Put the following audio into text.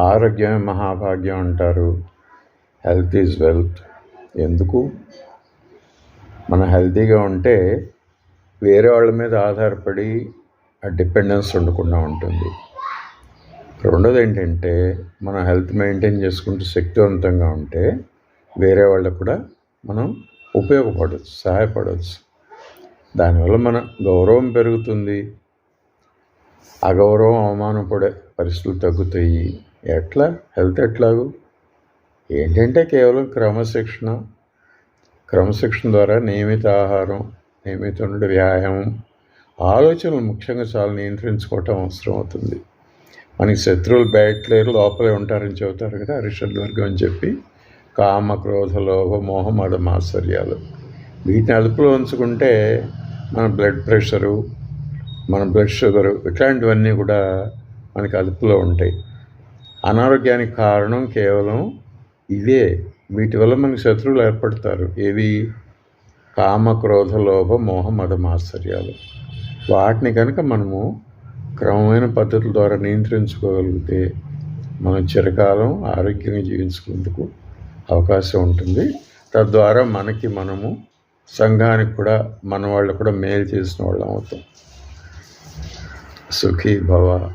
ఆరోగ్యమే మహాభాగ్యం అంటారు. హెల్త్ ఈజ్ వెల్త్ ఎందుకు? మనం హెల్తీగా ఉంటే వేరే వాళ్ళ మీద ఆధారపడి ఆ డిపెండెన్స్ ఉండకుండా ఉంటుంది. రెండోది ఏంటంటే మనం హెల్త్ మెయింటైన్ చేసుకుంటూ శక్తివంతంగా ఉంటే వేరే వాళ్ళకు కూడా మనం ఉపయోగపడవచ్చు సహాయపడవచ్చు దానివల్ల మన గౌరవం పెరుగుతుంది. అగౌరవం అవమానపడే పరిస్థితులు తగ్గుతాయి. ఎట్లా? హెల్త్ ఎట్లాగు? ఏంటంటే కేవలం క్రమశిక్షణ. క్రమశిక్షణ ద్వారా నియమిత ఆహారం నియమిత వ్యాయామం ఆలోచనలు ముఖ్యంగా చాలా నియంత్రించుకోవటం అవసరం అవుతుంది. మనకి శత్రువులు బయటలేరు లోపలే ఉంటారని చెబుతారు కదా హరిషడ్ వర్గం అని చెప్పి. కామ క్రోధ లోభ మోహం మద మాత్సర్యాలు. వీటిని అదుపులో ఉంచుకుంటే మన బ్లడ్ ప్రెషరు మన బ్లడ్ షుగరు ఇట్లాంటివన్నీ కూడా మనకి అదుపులో ఉంటాయి. అనారోగ్యానికి కారణం కేవలం ఇదే వీటి వల్ల మనకి శత్రువులు ఏర్పడతారు. ఏవి? కామ క్రోధ లోభ మోహ మద వాటిని కనుక మనము క్రమమైన పద్ధతుల ద్వారా నియంత్రించుకోగలిగితే మనం చిరకాలం ఆరోగ్యంగా జీవించుకుందుకు అవకాశం ఉంటుంది. తద్వారా మనకి మనము సంఘానికి కూడా మన వాళ్ళు కూడా మేలు చేసిన వాళ్ళం అవుతాం. సుఖీ భవ